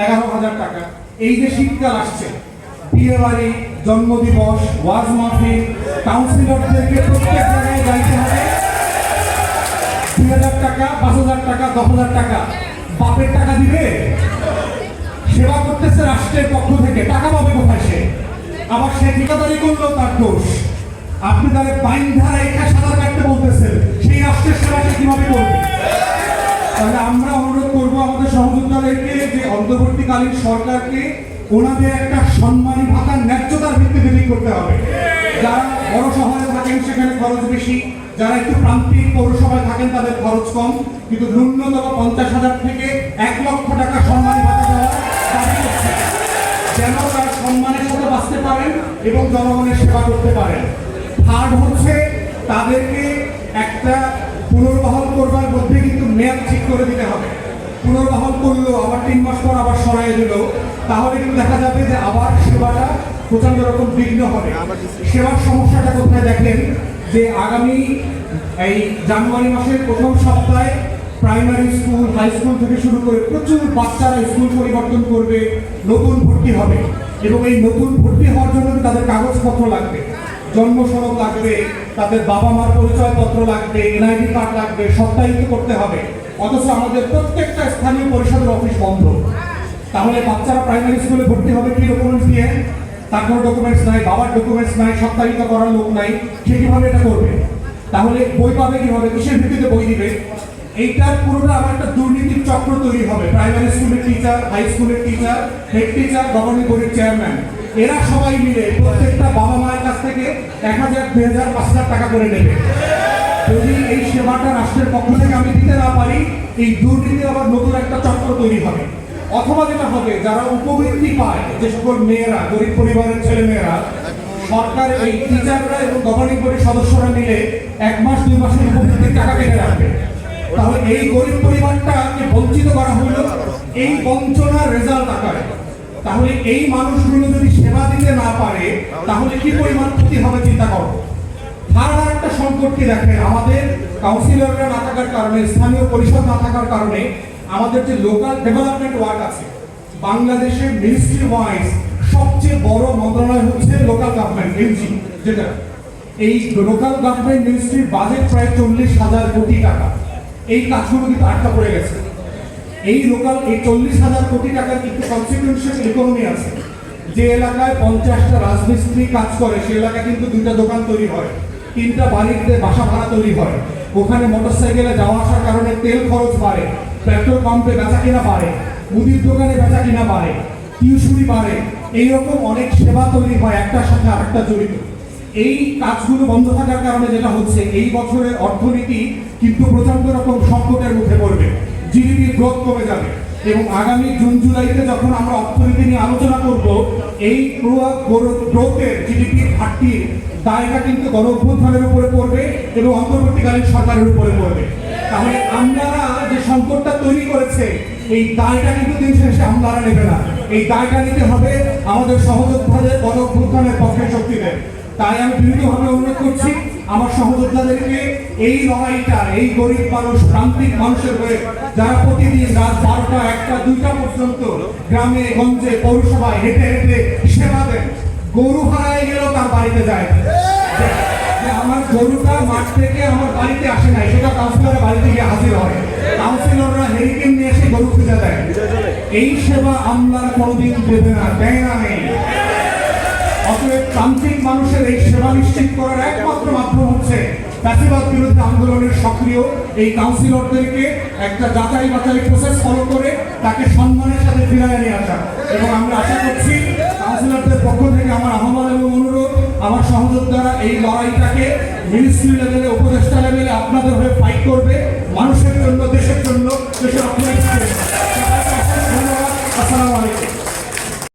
এগারো হাজার টাকা। এই যে শীতকাল আসছে, বিয়ে বাড়ি, জন্মদিবস, ওয়াজ মাহফিল কাউন্সিলরদেরকে প্রত্যেক জায়গায় যাইতে হবে। দুই হাজার টাকা, পাঁচ হাজার টাকা, দশ হাজার টাকা। বাপের টাকা দিবে? সেবা করতেছে রাষ্ট্রের পক্ষ থেকে। টাকা পাবে কোথায় সে? আবার সে ঠিকাদারি করল, তার দোষ। আপনি তাহলে বাইন ধারা একা সাঁতার কাটতে বলতেছেন। সেই রাষ্ট্রের সেবা কীভাবে অন্তর্বর্তীকালীন সরকারকে ওনাদের একটা সম্মানী ভাতার ন্যায্যতার ভিত্তিতে ঠিক করতে হবে। যারা বড় শহরে থাকেন, সেখানে খরচ বেশি। যারা একটু প্রান্তিক পৌরসভায় থাকেন, তাদের খরচ কম। কিন্তু ন্যূনতম পঞ্চাশ হাজার থেকে এক লক্ষ টাকা সম্মানী ভাতা দেওয়া যেন তার সম্মানের সাথে বাঁচতে পারেন এবং জনগণের সেবা করতে পারেন। থার্ড হচ্ছে, তাদেরকে একটা পুনর্বহাল করবার মধ্যে কিন্তু মেয়াদ ঠিক করে দিতে হবে। পুনর্বহাল করলেও আবার তিন মাস পর তাহলে কিন্তু দেখা যাবে যে আবার সেবাটা প্রচণ্ড রকম বিঘ্ন হবে। সেবার সমস্যাটা কোথায় দেখেন যে আগামী এই জানুয়ারি মাসের প্রথম সপ্তাহে প্রাইমারি স্কুল, হাই স্কুল থেকে শুরু করে প্রচুর বাচ্চারা স্কুল পরিবর্তন করবে, নতুন ভর্তি হবে এবং এই নতুন ভর্তি হওয়ার জন্য তাদের কাগজপত্র লাগবে। জন্ম সনদ লাগবে, তাদের বাবা মার পরিচয়পত্র লাগবে, এনআইডি কার্ড লাগবে সপ্তাহিত করতে হবে। অথচ আমাদের প্রত্যেকটা স্থানীয় পরিষদের অফিস বন্ধ। তাহলে বাচ্চারা প্রাইমারি স্কুলে ভর্তি হবে কি ডকুমেন্টস দিয়ে তার কোনো ডকুমেন্টস নাই, বাবার ডকুমেন্টস নাই সপ্তাহিত করার লোক নাই, সে কীভাবে এটা করবে? তাহলে বই পাবে কীভাবে? কিসের ভিত্তিতে বই দিবে? এইটার পুরোটা আমার একটা দুর্নীতির চক্র তৈরি হবে। প্রাইমারি স্কুলের টিচার হাই স্কুলের টিচার হেড টিচার গভর্নিং বোর্ডের চেয়ারম্যান এরা সবাই মিলে প্রত্যেকটা বাবা মায়ের কাছ থেকে এক হাজার, দুই হাজার, পাঁচ হাজার টাকা করে নেবে। যদি এই সেবাটা রাষ্ট্রের পক্ষ থেকে আমি দিতে না পারি, এই দুর্নীতি আবার নতুন একটা চক্র তৈরি হবে। অথবা যেটা হবে, যারা উপবৃত্তি পায়, যে সকল মেয়েরা, গরিব পরিবারের ছেলে মেয়েরা সরকার এই টিচাররা এবং গভর্নিং বোর্ডের সদস্যরা মিলে এক মাস, দুই মাসের উপবৃত্তির টাকা কেটে রাখবে। তাহলে এই গরিব পরিবারটাকে বঞ্চিত করা হলো এই বঞ্চনার রেজাল্ট আকারে। তাহলে এই মানুষগুলো যদি সেবা দিতে না পারে, তাহলে কি পরিমাণ ক্ষতি হবে চিন্তা করো? আর একটা সংকট কি দেখেন? আমাদের কাউন্সিলররা না থাকার কারণে, স্থানীয় পরিষদ না থাকার কারণে আমাদের যে লোকাল ডেভেলপমেন্ট ওয়ার্ক আছে, বাংলাদেশের মিনিস্ট্রি ওয়াইজ সবচেয়ে বড় মন্ত্রণালয় হচ্ছে লোকাল গভর্নমেন্ট এমজি যেটা। এই লোকাল গভর্নমেন্ট মিনিস্ট্রির বাজেট প্রায় চল্লিশ হাজার কোটি টাকা। এই কাজগুলো কিন্তু আটকা পড়ে গেছে। এই লোকাল এই চল্লিশ হাজার কোটি টাকার কিন্তু কনসিকুয়েন্সিয়াল ইকোনমি আছে। যে এলাকায় পঞ্চাশটা রাজমিস্ত্রি কাজ করে, সে এলাকায় কিন্তু দুইটা দোকান তৈরি হয়। তিনটা বাড়িতে বাসা ভাড়া তৈরি হয়। ওখানে মোটর সাইকেলে যাওয়া আসার কারণে তেল খরচ বাড়ে। পেট্রোল পাম্পে বেচা কিনা বাড়ে, মুদির দোকানে বেচা কিনা বাড়ে, টিউশনি বাড়ে, এইরকম অনেক সেবা তৈরি হয় একটার সাথে আরেকটা জড়িত। এই কাজগুলো বন্ধ থাকার কারণে যেটা হচ্ছে, এই বছরের অর্থনীতি কিন্তু প্রচণ্ড রকম সংকটের মুখে পড়বে। জিডিপির গ্রোথ কমে যাবে এবং আগামী জুন, জুলাইতে যখন আমরা অর্থনীতি নিয়ে আলোচনা করব, এই গ্রোথের জিডিপির ঘাটতির দায়টা কিন্তু গণভ্যুত্থানের উপরে পড়বে এবং অন্তর্বর্তীকালীন সরকারের উপরে পড়বে। তাহলে আমলারা যে সংকটটা তৈরি করেছে, এই দায়টা কিন্তু দিন শেষে আমলারা নেবে না। এই দায়টা নিতে হবে আমাদের সহযোদ্ধাদের গণ অভ্যুত্থানের পক্ষে শক্তিদের তাই আমি বিনীতভাবে অনুরোধ করছি, আমার সহযোদ্ধাদেরকে এই লড়াইটা, এই গরিব মানুষ, প্রান্তিক মানুষের হয়ে যারা প্রতিদিন রাত বারোটা, একটা, দুইটা পর্যন্ত গ্রামে, গঞ্জে, পৌরসভায় হেঁটে হেঁটে সেবা দেন গরু হারায় গেলেও তার বাড়িতে যায় আমার গরুটা মাঠ থেকে আমার বাড়িতে আসে নাই, সেটা কাউন্সিলরের বাড়িতে গিয়ে হাজির হয়। কাউন্সিলররা হেরিকেন নিয়ে এসে গরু খুঁজে দেয়। এই সেবা আমলার কোনোদিন দেবে না, দেয় না নেই। অতএব প্রান্তিক মানুষের এই সেবা নিশ্চিত করার একমাত্র মাধ্যম হচ্ছে ফ্যাসিবাদ বিরোধী আন্দোলনের সক্রিয় এই কাউন্সিলরদেরকে একটা যাচাই বাছাই প্রসেস ফলো করে তাকে সম্মানের সাথে ফিরায় নিয়ে আসা। এবং আমরা আশা করছি কাউন্সিলরদের পক্ষ থেকে আমার আহ্বান এবং অনুরোধ আমার সহযোদ্ধারা এই লড়াইটাকে মিনিস্ট্রি লেভেলে উপদেষ্টা লেভেলে আপনাদের হয়ে ফাইট করবে, মানুষের জন্য, দেশের জন্য। দেশের জন্য। ধন্যবাদ। আসসালামু